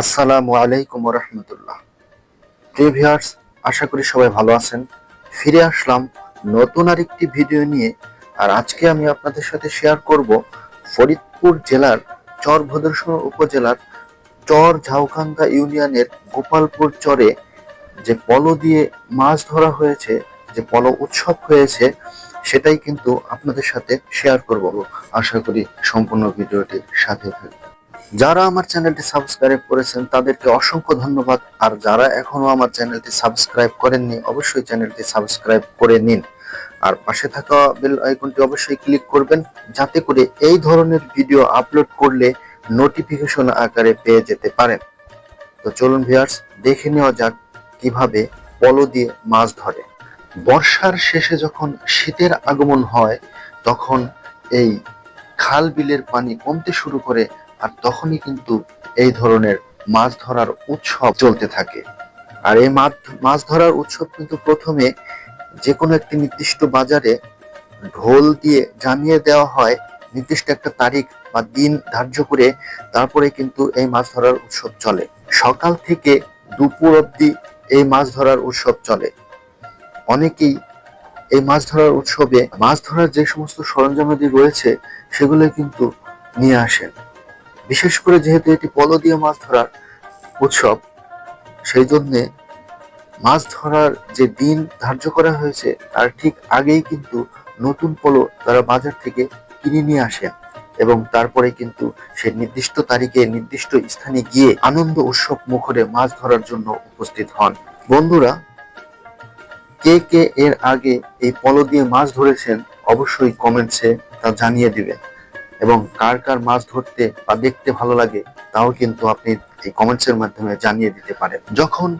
আসসালামু আলাইকুম রহমতুল্লাহ প্রিয় ভিউয়ার্স, আশা করি সবাই ভালো আছেন। ফিরে আসলাম নতুন আরেকটি ভিডিও নিয়ে, আর আজকে আমি আপনাদের সাথে শেয়ার করব ফরিদপুর জেলার চর ভদ্রেশ্বর উপজেলার চর ঝাউকান্দা ইউনিয়নের গোপালপুর চরে যে পলো দিয়ে মাছ ধরা হয়েছে, যে পলো উৎসব হয়েছে, সেটাই কিন্তু আপনাদের সাথে শেয়ার করব। আশা করি সম্পূর্ণ ভিডিওটির সাথে থাকবেন। যারা আমার চ্যানেলটি সাবস্ক্রাইব করেছেন, তাদেরকে অসংখ্য ধন্যবাদ। আর যারা এখনও আমার চ্যানেলটি সাবস্ক্রাইব করেননি, অবশ্যই চ্যানেলটি সাবস্ক্রাইব করে নিন। আর পাশে থাকা বেল আইকনটি অবশ্যই ক্লিক করবেন, যাতে করে এই ধরনের ভিডিও আপলোড করলে নোটিফিকেশন আকারে পেয়ে যেতে পারেন। তো চলুন ভিউয়ার্স, দেখে নেওয়া যাক কীভাবে পলো দিয়ে মাছ ধরে। বর্ষার শেষে যখন শীতের আগমন হয়, তখন এই খাল বিলের পানি কমতে শুরু করে আর তখনই কিন্তু এই ধরনের মাছ ধরার উৎসব চলতে থাকে। আর এই মাছ ধরার উৎসব কিন্তু প্রথমে যে কোনো একটি নির্দিষ্ট বাজারে ঢোল দিয়ে জানিয়ে দেওয়া হয়, নির্দিষ্ট একটা তারিখ বা দিন ধার্য করে তারপরে কিন্তু এই মাছ ধরার উৎসব চলে। সকাল থেকে দুপুর অবধি এই মাছ ধরার উৎসব চলে। অনেকেই এই মাছ ধরার উৎসবে মাছ ধরার যে সমস্ত সরঞ্জামাদি রয়েছে সেগুলো কিন্তু নিয়ে আসেন। বিশেষ করে যেহেতু এটি পলো দিয়ে মাছ ধরার উৎসব, সেই জন্যে মাছ ধরার যে দিন ধার্য করা হয়েছে, তার ঠিক আগেই কিন্তু নতুন পলো তারা বাজার থেকে কিনে নিয়ে আসেন এবং তারপরে কিন্তু সে নির্দিষ্ট তারিখে, নির্দিষ্ট স্থানে গিয়ে আনন্দ উৎসব মুখরে মাছ ধরার জন্য উপস্থিত হন। বন্ধুরা, কে কে এর আগে এই পলো দিয়ে মাছ ধরেছেন অবশ্যই কমেন্টসে তা জানিয়ে দিবেন। এবং কার কার মাছ ধরতে বা দেখতে ভালো লাগে, তাও কিন্তু আপনি এই কমেন্টসের মাধ্যমে জানিয়ে দিতে পারেন। যখন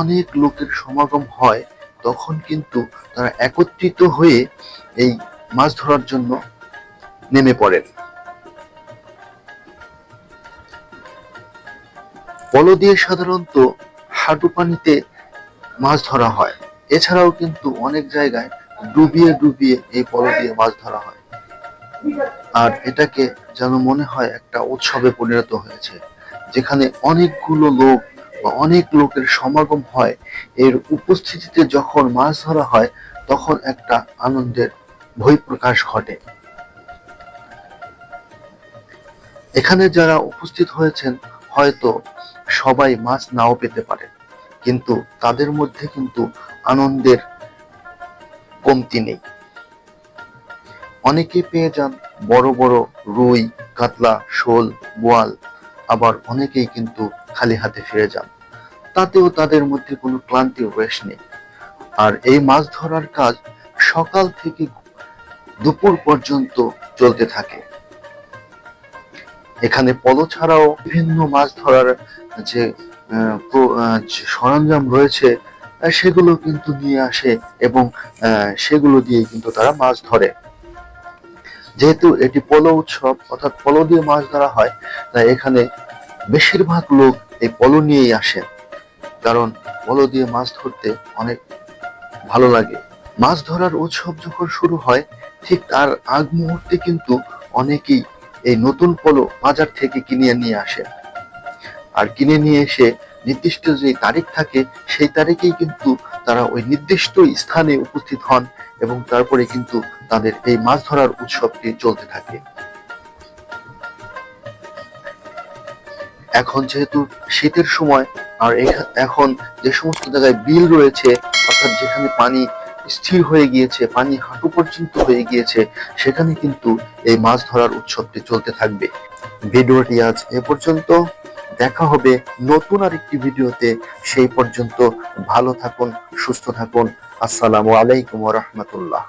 অনেক লোকের সমাগম হয়, তখন কিন্তু তারা একত্রিত হয়ে এই মাছ ধরার জন্য নেমে পড়েন। পলো দিয়ে সাধারণত হাঁটু পানিতে মাছ ধরা হয়। এছাড়াও কিন্তু অনেক জায়গায় ডুবিয়ে ডুবিয়ে এই পলো দিয়ে মাছ ধরা হয়। আর এটাকে যেন মনে হয় একটা উৎসবে পরিণত হয়েছে, যেখানে অনেকগুলো লোক বা অনেক লোকের সমাগম হয়। এর উপস্থিতিতে যখন মাছ ধরা হয়, তখন একটা আনন্দের বহিঃপ্রকাশ ঘটে। এখানে যারা উপস্থিত হয়েছেন, হয়তো সবাই মাছ নাও পেতে পারে, কিন্তু তাদের মধ্যে কিন্তু আনন্দের কমতি নেই। অনেকে পেয়ে যান বড় বড় রুই, কাতলা, শোল, বোয়াল। আবার অনেকেই কিন্তু খালি হাতে ফিরে যান। তাতেও তাদের মধ্যে কোনো ক্লান্তি রেশ নেই। আর এই মাছ ধরার কাজ সকাল থেকে দুপুর পর্যন্ত চলতে থাকে। এখানে পলো ছাড়াও বিভিন্ন মাছ ধরার যে সরঞ্জাম রয়েছে সেগুলো কিন্তু নিয়ে আসে এবং সেগুলো দিয়ে কিন্তু তারা মাছ ধরে। যেহেতু এটি পলো উৎসব, অর্থাৎ পলো দিয়ে মাছ ধরা হয়, তাই এখানে বেশিরভাগ লোক এই পলো নিয়েই আসেন কারণ পলো দিয়ে মাছ ধরতে অনেক ভালো লাগে। মাছ ধরার উৎসব যখন শুরু হয়, ঠিক তার আগ মুহূর্তে কিন্তু অনেকেই এই নতুন পলো বাজার থেকে কিনে নিয়ে আসেন আর কিনে নিয়ে এসে নির্দিষ্ট যে তারিখ থাকে, সেই তারিখেই কিন্তু তারা ওই নির্দিষ্ট স্থানে উপস্থিত হন এবং তারপরে কিন্তু তাদের এই মাছ ধরার উৎসবটি চলতে থাকে। এখন যেহেতু শীতের সময়, আর এখন যে সমস্ত জায়গায় বিল রয়েছে, অর্থাৎ যেখানে পানি স্থির হয়ে গিয়েছে, পানি হাঁটু পর্যন্ত হয়ে গিয়েছে, সেখানে কিন্তু এই মাছ ধরার উৎসবটি চলতে থাকবে। ভিডিওটি আজ এ পর্যন্ত। দেখা হবে নতুন আরেকটি ভিডিওতে। সেই পর্যন্ত ভালো থাকুন, সুস্থ থাকুন। আসসালামু আলাইকুম রহমতুল্লাহ।